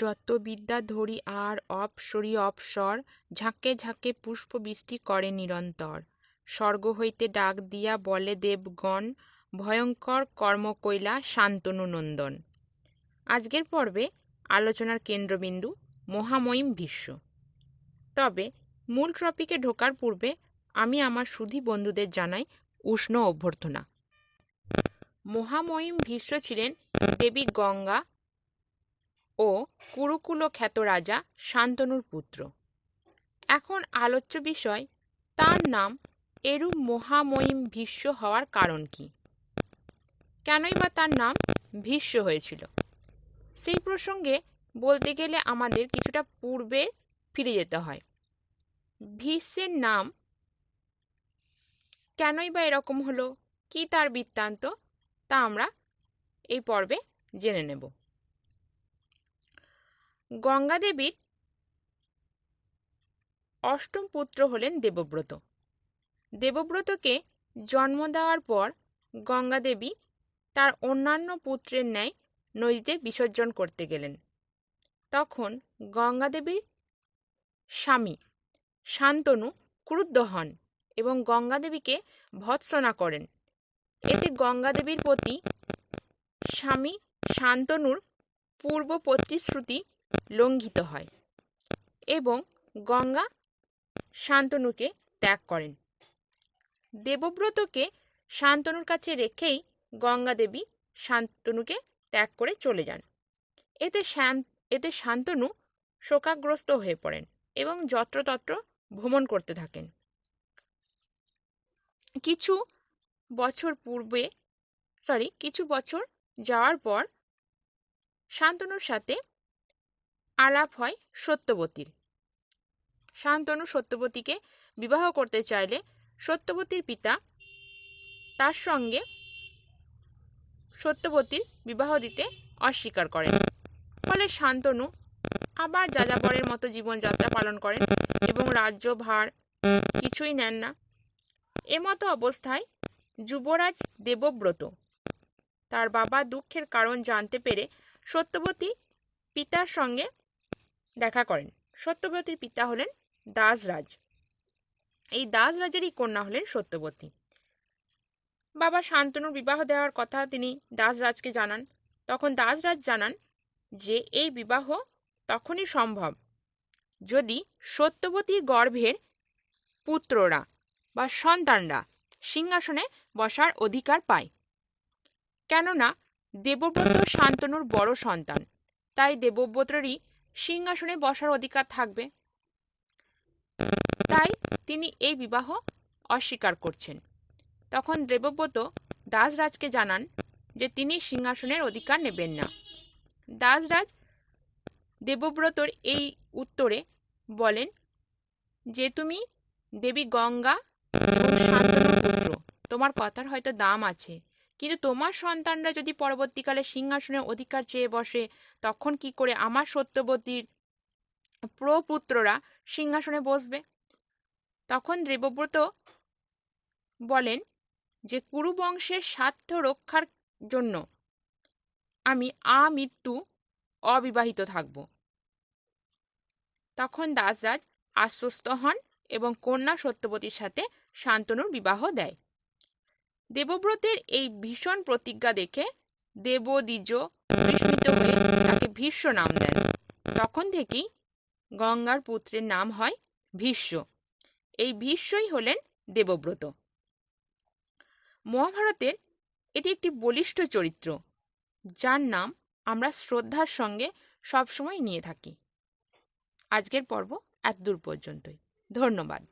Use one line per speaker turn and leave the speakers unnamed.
যত বিদ্যা ধরি আর অপ অপসরি অপসর ঝাঁকে ঝাঁকে পুষ্প বৃষ্টি করে নিরন্তর। স্বর্গ হইতে ডাক দিয়া বলে দেবগণ, ভয়ঙ্কর কর্ম কইলা শান্তনু নন্দন আজকের পর্বে আলোচনার কেন্দ্রবিন্দু, মহামহিম ভীষ্ম তবে মূল টপিকে ঢোকার পূর্বে আমি আমার সুধী বন্ধুদের জানাই উষ্ণ অভ্যর্থনা। মহামহিম ভীষ্ম ছিলেন দেবী গঙ্গা ও কুরুকুল খ্যাত রাজা শান্তনুর পুত্র। এখন আলোচ্য বিষয়, তার নাম এরূপ মহামহিম ভীষ্ম হওয়ার কারণ কি? কেনই বা তার নাম ভীষ্ম হয়েছিল? সেই প্রসঙ্গে বলতে গেলে আমাদের কিছুটা পূর্বে ফিরে যেতে হয়। ভীষ্মের নাম কেনই বা এরকম হলো, কি তার বৃত্তান্ত, তা আমরা এই পর্বে জেনে নেব। গঙ্গা দেবীর অষ্টম পুত্র হলেন দেবব্রত। দেবব্রতকে জন্ম দেওয়ার পর গঙ্গা দেবী তার অন্যান্য পুত্রের ন্যায় নদীতে বিসর্জন করতে গেলেন। তখন গঙ্গা দেবীর স্বামী শান্তনু ক্রুদ্ধ হন এবং গঙ্গা দেবীকে ভৎসনা করেন। এতে গঙ্গা দেবীর প্রতি স্বামী শান্তনুর পূর্ব প্রতিশ্রুতি লঙ্ঘিত হয় এবং গঙ্গা শান্তনুকে ত্যাগ করেন। দেবব্রতকে শান্তনুর কাছে রেখেই গঙ্গা দেবী শান্তনুকে ত্যাগ করে চলে যান। এতে এতে শান্তনু শোকাগ্রস্ত হয়ে পড়েন এবং যত্রতত্র ভ্রমণ করতে থাকেন। কিছু বছর পূর্বে সরি কিছু বছর যাওয়ার পর শান্তনুর সাথে আলাপ হয় সত্যবতীর। শান্তনু সত্যবতীকে বিবাহ করতে চাইলে সত্যবতীর পিতা তার সঙ্গে সত্যবতীর বিবাহ দিতে অস্বীকার করেন। ফলে শান্তনু আবার যাযাবরের মতো জীবনযাত্রা পালন করেন এবং রাজ্য, ভার কিছুই নেন না। এমতো অবস্থায় যুবরাজ দেবব্রত তার বাবা দুঃখের কারণ জানতে পেরে সত্যবতী পিতার সঙ্গে দেখা করেন। সত্যবতীর পিতা হলেন দাসরাজ। এই দাসরাজেরই কন্যা হলেন সত্যবতী বাবা শান্তনুর বিবাহ দেওয়ার কথা তিনি দাসরাজকে জানান। তখন দাসরাজ জানান যে, এই বিবাহ তখনই সম্ভব যদি সত্যবতীর গর্ভের পুত্ররা বা সন্তানরা সিংহাসনে বসার অধিকার পায়। কেননা দেবব্রত শান্তনুর বড় সন্তান, তাই দেবব্রতরই সিংহাসনে বসার অধিকার থাকবে। তাই তিনি এই বিবাহ অস্বীকার করছেন। তখন দেবব্রত দাসরাজকে জানান যে তিনি সিংহাসনের অধিকার নেবেন না। দাসরাজ দেবব্রতর এই উত্তরে বলেন যে, তুমি দেবী গঙ্গা পুত্র। তোমার কথার হয়তো দাম আছে। কিন্তু তোমার সন্তানরা যদি পরবর্তীকালে সিংহাসনের অধিকার চেয়ে বসে, তখন কি করে আমার সত্যবতীর প্রপুত্ররা সিংহাসনে বসবে? তখন দেবব্রত বলেন যে, কুরুবংশের স্বার্থ রক্ষার জন্য আমি আমৃত্যু অবিবাহিত থাকব। তখন দাসরাজ আশ্বস্ত হন এবং কন্যা সত্যবতীর সাথে শান্তনুর বিবাহ দেয়। দেবব্রতের এই ভীষণ প্রতিজ্ঞা দেখে দেবদ্বিজ বিস্মিত হয়ে তাকে ভীষ্ম নাম দেন। তখন থেকেই গঙ্গার পুত্রের নাম হয় ভীষ্ম। এই ভীষ্মই হলেন দেবব্রত। মহাভারতের এটি একটি বলিষ্ঠ চরিত্র, যার নাম আমরা শ্রদ্ধার সঙ্গে সবসময় নিয়ে থাকি। আজকের পর্ব এতদূর পর্যন্তই। ধন্যবাদ।